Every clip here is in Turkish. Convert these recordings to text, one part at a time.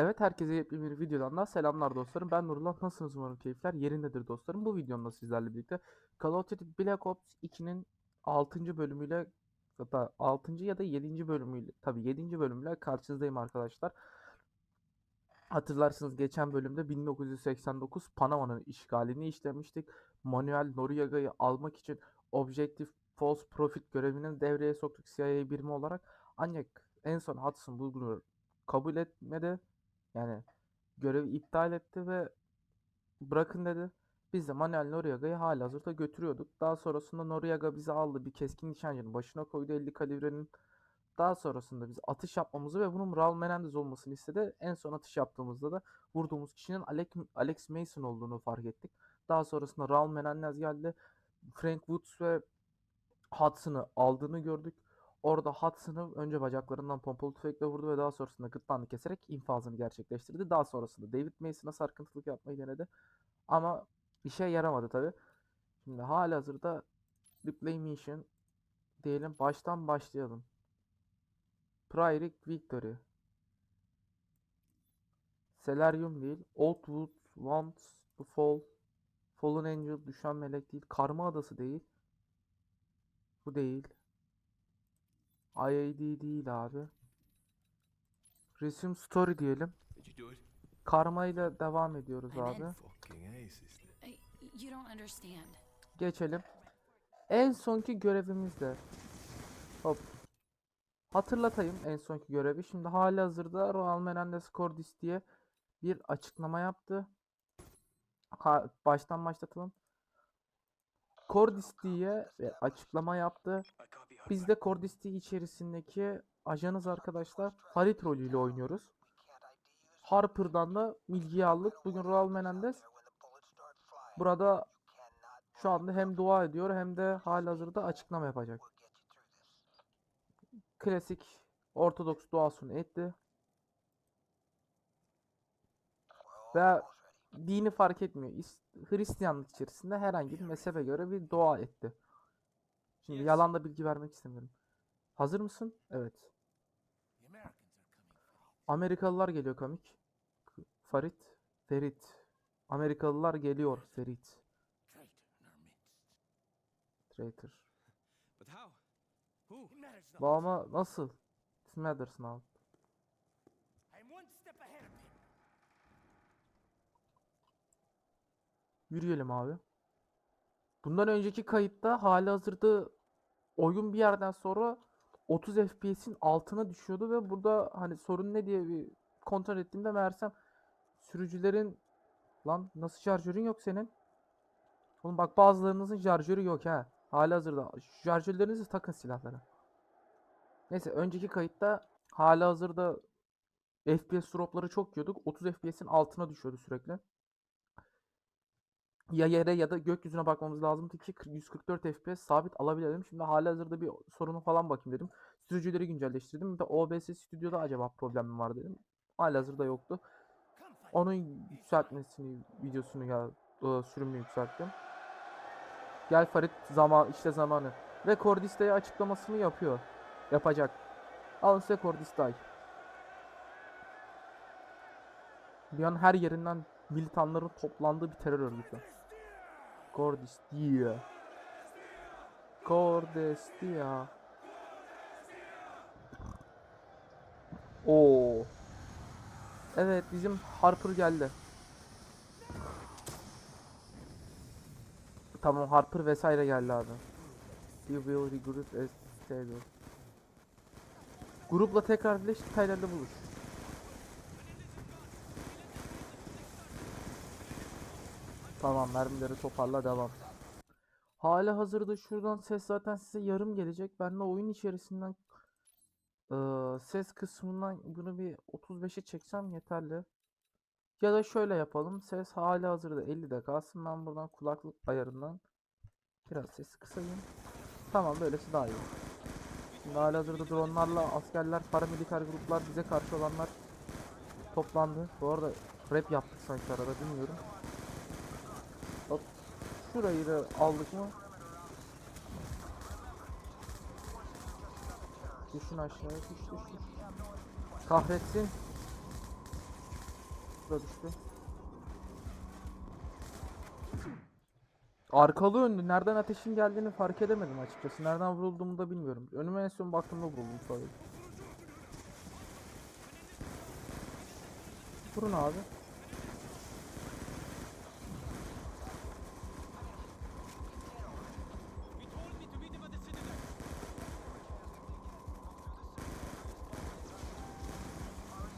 Evet herkese yepyeni bir videodan daha selamlar dostlarım. Ben Nurullah. Nasılsınız umarım keyifler yerindedir dostlarım. Bu videomda sizlerle birlikte Call of Duty Black Ops 2'nin 6. bölümüyle hatta 6. ya da 7. bölümüyle tabii 7. bölümüyle karşınızdayım arkadaşlar. Hatırlarsınız geçen bölümde 1989 Panama'nın işgalini işlemiştik. Manuel Noriegga'yı almak için Objective False Profit görevini devreye soktuk CIA birimi olarak. Ancak en son Hudson bunu kabul etmedi. Yani görevi iptal etti ve bırakın dedi. Biz de Manuel Noriega'yı halihazırda götürüyorduk. Daha sonrasında Noriega bizi aldı. Bir keskin nişancının başına koydu 50 kalibrenin. Daha sonrasında biz atış yapmamızı ve bunun Raul Menendez olmasını istedi. En son atış yaptığımızda da vurduğumuz kişinin Alex Mason olduğunu fark ettik. Daha sonrasında Raul Menendez geldi. Frank Woods ve Hudson'ı aldığını gördük. Orada Hudson'ı önce bacaklarından pompalı tüfekle vurdu ve daha sonrasında gırtlağını keserek infazını gerçekleştirdi. Daha sonrasında David Mason'a sarkıntılık yapmayı denedi. Ama işe yaramadı tabi. Şimdi halihazırda Replay Mission diyelim baştan başlayalım. Priory Victory. Selarium değil. Oldwood Wants the Fall. Fallen Angel düşen melek değil. Karma adası değil. Bu değil. IAD değil abi. Resume story diyelim. Karma ile devam ediyoruz abi. Geçelim. En sonki görevimizde. Hop. Hatırlatayım en sonki görevi. Şimdi hali hazırda Royal Menendez Cordis diye bir açıklama yaptı. Ha, baştan başlatalım. Cordis diye bir açıklama yaptı. Biz de Cordis diye içerisindeki ajanız arkadaşlar. Harit rolüyle oynuyoruz. Harper'dan da bilgiyi aldık. Bugün Royal Menendez burada şu anda hem dua ediyor hem de halihazırda açıklama yapacak. Klasik Ortodoks duasını etti. Ve dini fark etmiyor. İs- Hristiyanlık içerisinde herhangi bir mezhebe göre bir dua etti. Şimdi yalan da bilgi vermek istemiyorum. Hazır mısın? Evet. Amerikalılar geliyor komik. Farit, Ferit. Amerikalılar geliyor Ferit. Traitor. Bu ama nasıl? It matters now. Yürüyelim abi. Bundan önceki kayıtta hali hazırda oyun bir yerden sonra 30 FPS'in altına düşüyordu ve burada hani sorun ne diye bir kontrol ettiğimde meğersem sürücülerin lan nasıl şarjörün yok senin? Oğlum bak bazılarınızın şarjörü yok ha. Hali hazırda şarjörlerinizi takın silahlara. Neyse önceki kayıtta hali hazırda FPS dropları çok yiyorduk. 30 FPS'in altına düşüyordu sürekli ya yere ya da gökyüzüne bakmamız lazımdı ki 40 144 FPS sabit alabilelim. Şimdi halihazırda bir sorunu falan bakayım dedim. Sürücüleri güncelleştirdim. De OBS stüdyoda acaba problem mi var dedim. Halihazırda yoktu. Come fight. Onun yükseltmesini, videosunu ya sürümünü yükselttim. Gel Farit zaman işte zamanı. Ve Cordista'ya açıklamasını yapıyor. Yapacak. Alın size Cordista'yı. Bir an her yerinden militanların toplandığı bir terör örgütü. Cordistia. Cordistia. Oo. Evet bizim Harper geldi. Tamam Harper vesaire geldi abi. You will regroup as. Grupla tekrar birleş detaylarla buluş. Tamam mermileri toparla devam. Hali hazırda şuradan ses zaten size yarım gelecek. Ben de oyun içerisinden eee, ses kısmından bunu bir 35'e çeksem yeterli. Ya da şöyle yapalım. Ses hali hazırda 50'de kalsın. Ben buradan kulaklık ayarından biraz sesi kısayım. Tamam böylesi daha iyi. Şimdi hali hazırda dronlarla askerler, paramiliter gruplar, bize karşı olanlar toplandı. Bu arada rap yaptık sanki arada bilmiyorum. Şurayı da aldık mı? Düşün aşağıya düş düş düş. Kahretsin. Bu da düştü. Arkalı önlü. Nereden ateşin geldiğini fark edemedim açıkçası. Nereden vurulduğumu da bilmiyorum. Önüme en son baktığımda vuruldum sadece. Vurun abi.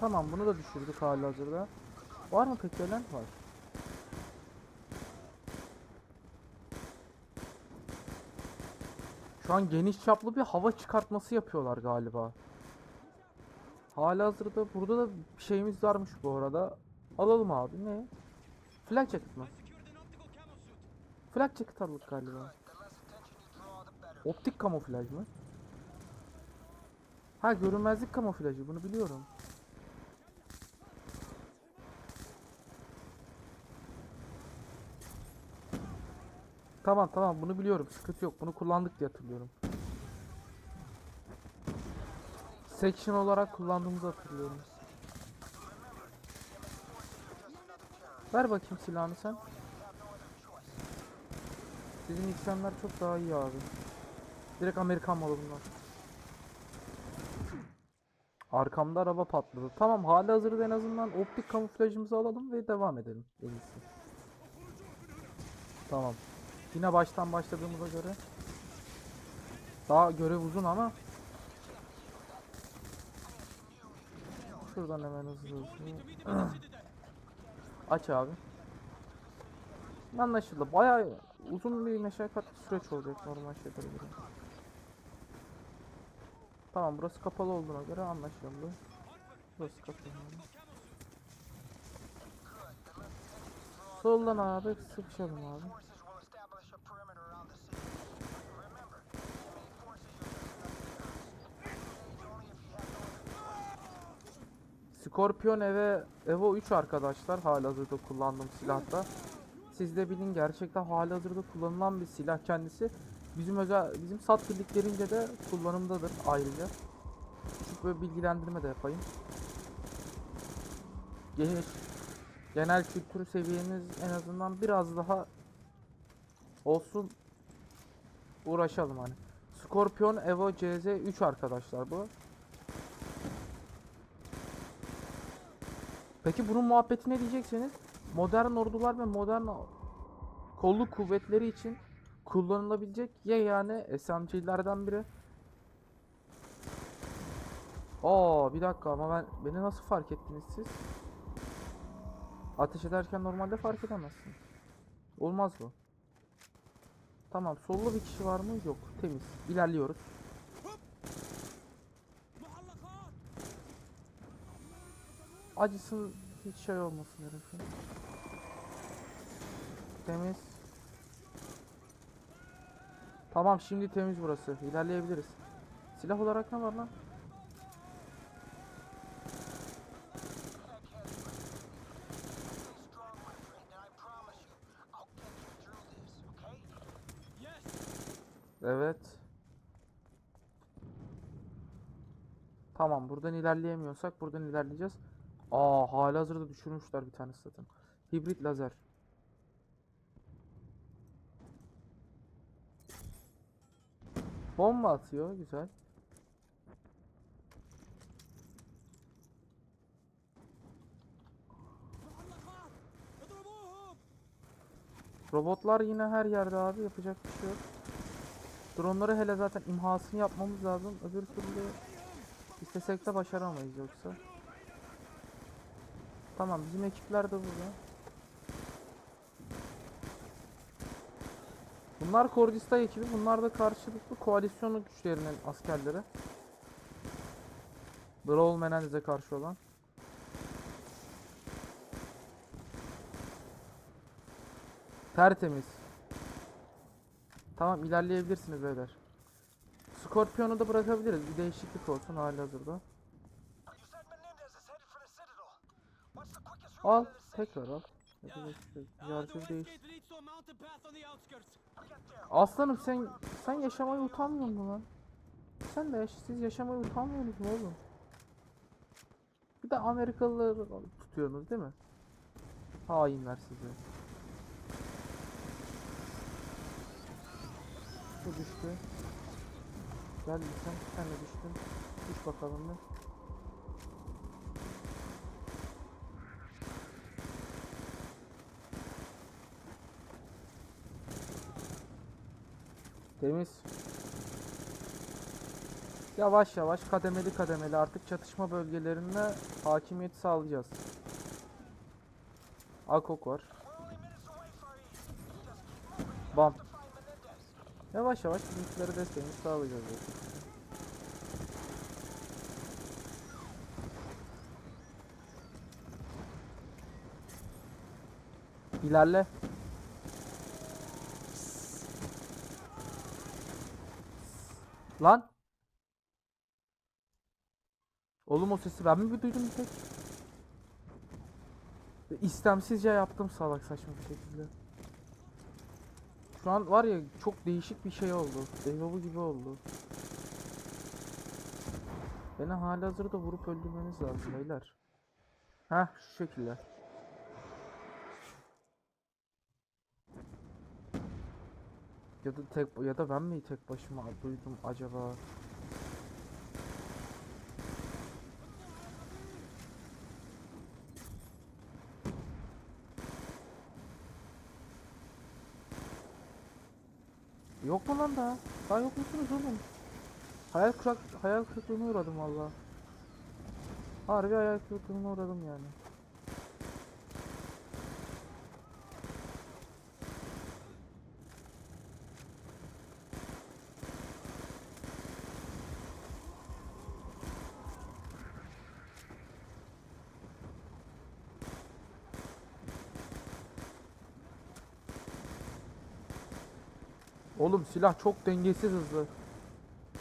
Tamam bunu da düşürdük halihazırda. Var mı peki ölen? Var. Şu an geniş çaplı bir hava çıkartması yapıyorlar galiba. Halihazırda burada da bir şeyimiz varmış bu arada. Alalım abi ne? Flag jacket mı? I secured an optical camo suit. Flag jacket aldık galiba. Optik kamuflaj mı? Ha görünmezlik kamuflajı bunu biliyorum. Tamam tamam bunu biliyorum sıkıntı yok bunu kullandık diye hatırlıyorum. Section olarak kullandığımızı hatırlıyorum. Ver bakayım silahını sen. Bizim XM'ler çok daha iyi abi. Direkt Amerikan malı bunlar. Arkamda araba patladı. Tamam hali hazırda en azından optik kamuflajımızı alalım ve devam edelim. En iyisi. Tamam. Yine baştan başladığımıza göre. Daha görev uzun ama. Şuradan hemen hızlı hızlı. Aç abi. Anlaşıldı. Bayağı uzun bir meşakkatli süreç olacak normal şeylere göre. Tamam burası kapalı olduğuna göre anlaşıldı. Burası kapalı. Soldan abi sıkışalım abi. Scorpion Eve Evo 3 arkadaşlar halihazırda kullandığım silahta. Siz de bilin gerçekten halihazırda kullanılan bir silah kendisi. Bizim özel bizim sat birliklerince de kullanımdadır ayrıca. Küçük böyle bilgilendirme de yapayım. Geniş genel kültür seviyeniz en azından biraz daha olsun uğraşalım hani. Scorpion Evo CZ 3 arkadaşlar bu. Peki bunun muhabbeti ne diyecekseniz modern ordular ve modern kolluk kuvvetleri için kullanılabilecek ya yani SMG'lerden biri. Aa bir dakika ama ben beni nasıl fark ettiniz siz? Ateş ederken normalde fark edemezsin. Olmaz bu. Tamam sollu bir kişi var mı? Yok. Temiz. İlerliyoruz. Acısın hiç şey olmasın herifin. Temiz. Tamam şimdi temiz burası. İlerleyebiliriz. Silah olarak ne var lan? Evet. Tamam buradan ilerleyemiyorsak buradan ilerleyeceğiz. Aa hala hazırda düşürmüşler bir tane zaten. Hibrit lazer. Bomba atıyor güzel. Robotlar yine her yerde abi yapacak bir şey yok. Dronları hele zaten imhasını yapmamız lazım. Öbür türlü istesek de başaramayız yoksa. Tamam bizim ekipler de burada. Bunlar Kordistay ekibi. Bunlar da karşılıklı koalisyon güçlerinin askerleri. Brawl Menendez'e karşı olan. Tertemiz. Tamam ilerleyebilirsiniz beyler. Scorpion'u da bırakabiliriz. Bir değişiklik olsun hali hazırda. Al. Tekrar al. Yapacak bir şey yok. Uh, the Yargı west değiş. gate leads to a mountain path on the outskirts. Aslanım sen sen yaşamaya utanmıyor musun lan? Sen de yaş siz yaşamaya utanmıyorsunuz mu oğlum? Bir de Amerikalıları tutuyorsunuz değil mi? Hainler sizi. Bu düştü. Gel sen, sen de düştün. Düş bakalım bir. Temiz. Yavaş yavaş kademeli kademeli artık çatışma bölgelerine hakimiyet sağlayacağız. Akok var. Bam. Yavaş yavaş bizimkilere desteğimizi sağlayacağız. zaten. İlerle. Lan. Oğlum o sesi ben mi duydum bir tek? İstemsizce yaptım salak saçma bir şekilde. Şu an var ya çok değişik bir şey oldu. Dejavu gibi oldu. Beni halihazırda vurup öldürmeniz lazım beyler. Heh şu şekilde. Ya da tek ya da ben mi tek başıma duydum acaba? Yok mu lan daha? Daha yok musunuz oğlum? Hayal kırak hayal kırıklığına uğradım valla. Harbi hayal kırıklığına uğradım yani. Oğlum silah çok dengesiz hızlı.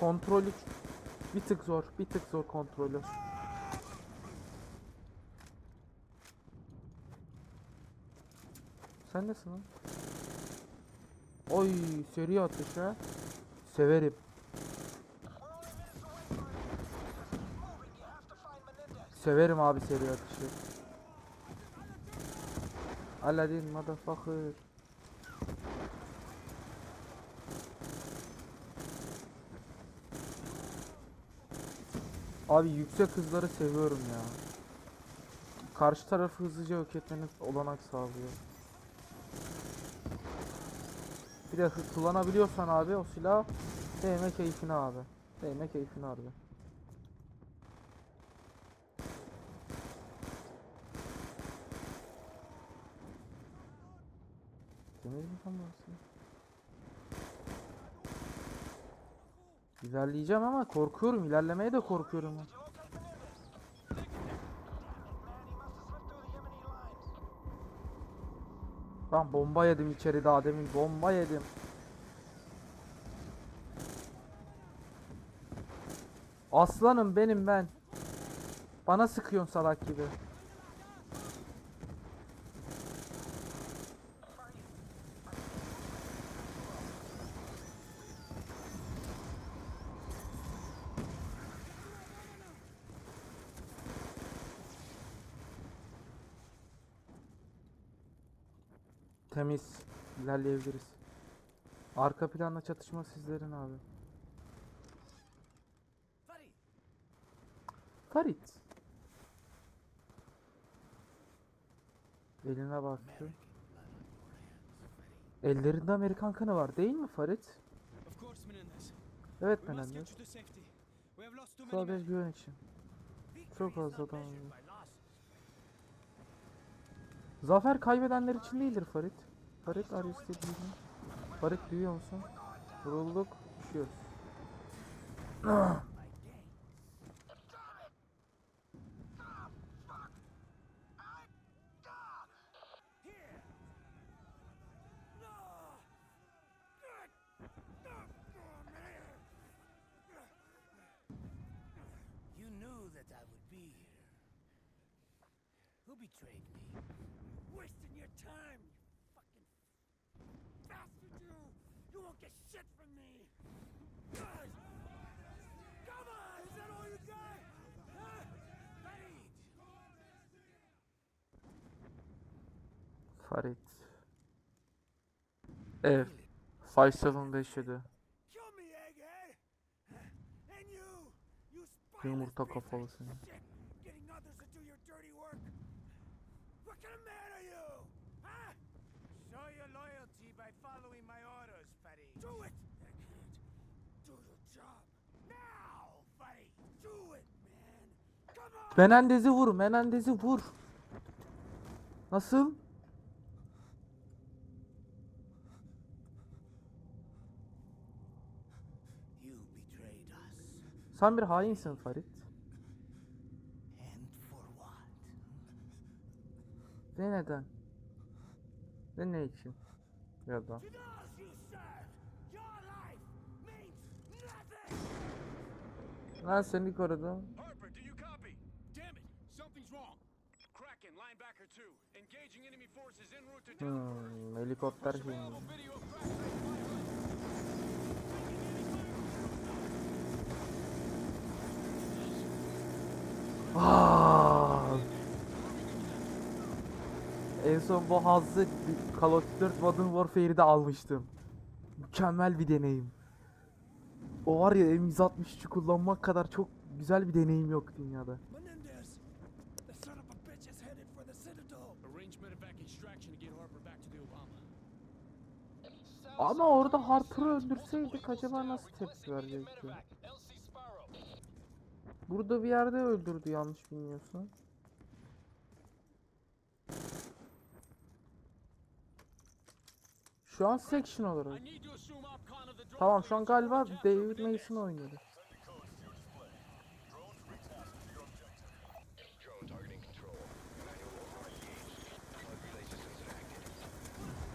Kontrolü bir tık zor, bir tık zor kontrolü. Sen nesin lan? Oy seri atış ha. Severim. Severim abi seri atışı. Aladdin motherfucker. Abi yüksek hızları seviyorum ya. Karşı tarafı hızlıca yok olanak sağlıyor. Bir de kullanabiliyorsan abi o silah değme keyfine abi. Değme keyfine abi. Temiz mi tam burası? İlerleyeceğim ama korkuyorum. İlerlemeye de korkuyorum. Ben bomba yedim içeri daha demin. Bomba yedim. Aslanım benim ben. Bana sıkıyorsun salak gibi. Temiz. İlerleyebiliriz. Arka planda çatışma sizlerin abi. Farit. Eline baktı. Ellerinde Amerikan kanı var değil mi Farit? Evet Menendez. Sadece güven için. Çok fazla adam var. Zafer kaybedenler için değildir Farit. Farit are you still breathing? Farit duyuyor musun? Vurulduk, düşüyoruz. You knew that I would be here. Who betrayed me? From me! Guys! Come on! Is that all you got? Huh? Farid! Ev. 5757. Kill me, Egghead! And you! You spineless Yumurta kafalı seni. Menendez'i vur, Menendez'i vur. Nasıl? Sen bir hainsin what? Ve neden? Ve ne için? Ya da. To those you Hmm, helikopter filmi. Aa! En son bu hazzı Call of Duty 4 Modern Warfare'de almıştım. Mükemmel bir deneyim. O var ya M163'ü kullanmak kadar çok güzel bir deneyim yok dünyada. Ama orada Harper'ı öldürseydik acaba nasıl tepki verecekti? Burada bir yerde öldürdü yanlış bilmiyorsun. Şu an section olarak. Tamam şu an galiba David. Mason oynuyordu.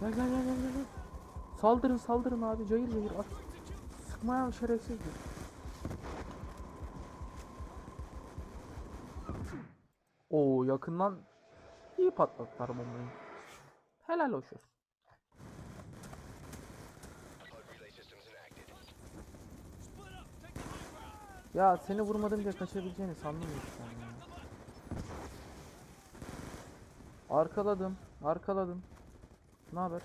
Gel gel gel gel gel. Saldırın saldırın abi cayır cayır at. Sıkmayan şerefsizdir. Oo yakından iyi patlattılar bombayı. Helal olsun. Ya seni vurmadım diye kaçabileceğini sandım işte ya. Arkaladım, arkaladım. Ne haber?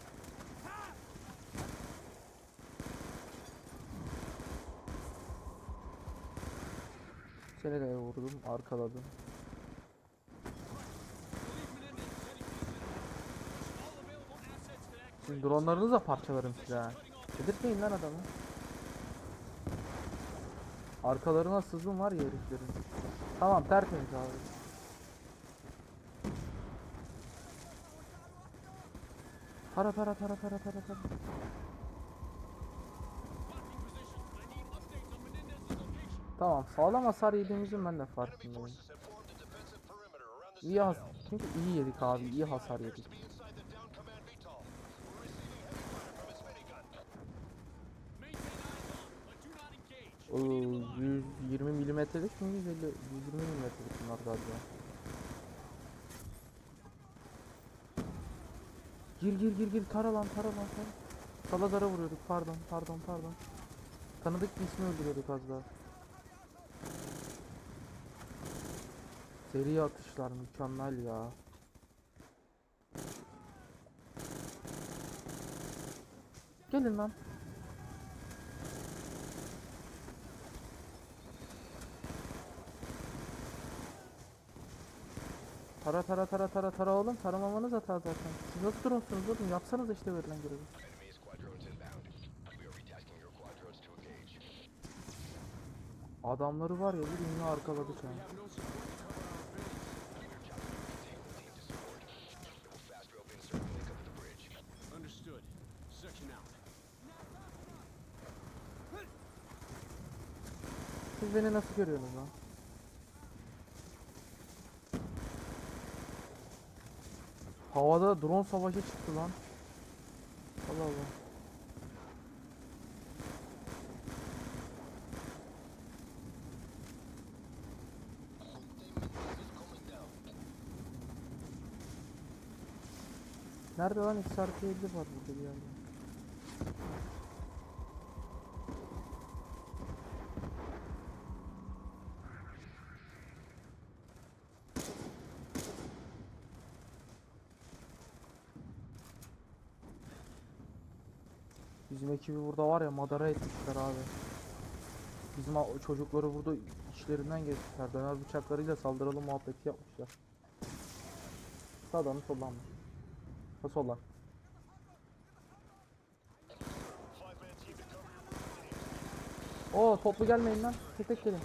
De vurdum, arkaladım. Şimdi dronlarınızı da parçalarım size. Dedirtmeyin lan adamı. Arkalarına sızım var ya heriflerin. Tamam tertemiz abi. Para para para para para para. Tamam sağlam hasar yediğimizin ben de farkındayım. İyi has çünkü iyi yedik abi iyi hasar yedik. Oo, 120 milimetrelik mi 150 120 milimetrelik bunlar galiba. Gir gir gir gir tara lan tara lan tara. Salazar'a vuruyorduk pardon pardon pardon. Tanıdık bir ismi öldürüyorduk az daha. Seri atışlar mükemmel ya. Gelin lan. Tara tara tara tara tara oğlum taramamanız hata zaten. Siz nasıl durumsunuz oğlum yapsanız işte verilen görevi. Adamları var ya bir ünlü ha. Understood. Section out. Siz beni nasıl görüyorsunuz lan? Havada drone savaşı çıktı lan. Allah Allah. Nerede lan XRP 50 var burada bir yerde. Ekibi burada var ya madara etmişler abi. Bizim çocukları burada işlerinden geçmişler. Döner bıçaklarıyla saldıralım muhabbeti yapmışlar. Sağdan soldan mı? Ha soldan. Oo toplu gelmeyin lan. Tek tek gelin.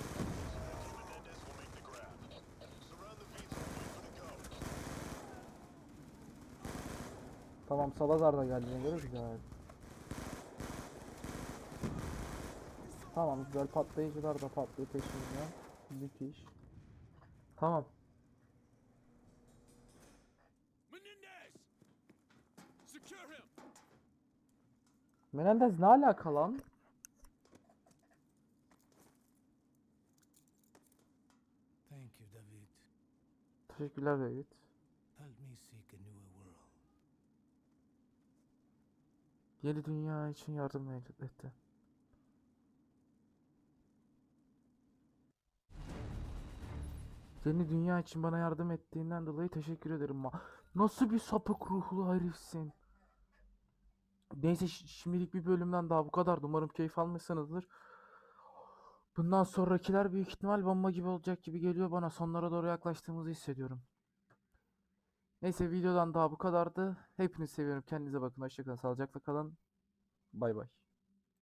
Tamam Salazar da geldiğine göre güzel. Tamam güzel patlayıcılar da patlıyor peşimizden. Müthiş. Tamam. Menendez! Secure him! Menendez ne alaka lan? Thank you, David. Teşekkürler David. Help me seek a newer world. Yeni dünya için yardım etti. Yeni dünya için bana yardım ettiğinden dolayı teşekkür ederim. Ma Nasıl bir sapık ruhlu herifsin. Neyse şi- şimdilik bir bölümden daha bu kadar. Umarım keyif almışsınızdır. Bundan sonrakiler büyük ihtimal bomba gibi olacak gibi geliyor bana. Sonlara doğru yaklaştığımızı hissediyorum. Neyse videodan daha bu kadardı. Hepinizi seviyorum. Kendinize bakın. Hoşçakalın. Sağlıcakla kalın. Bay bay.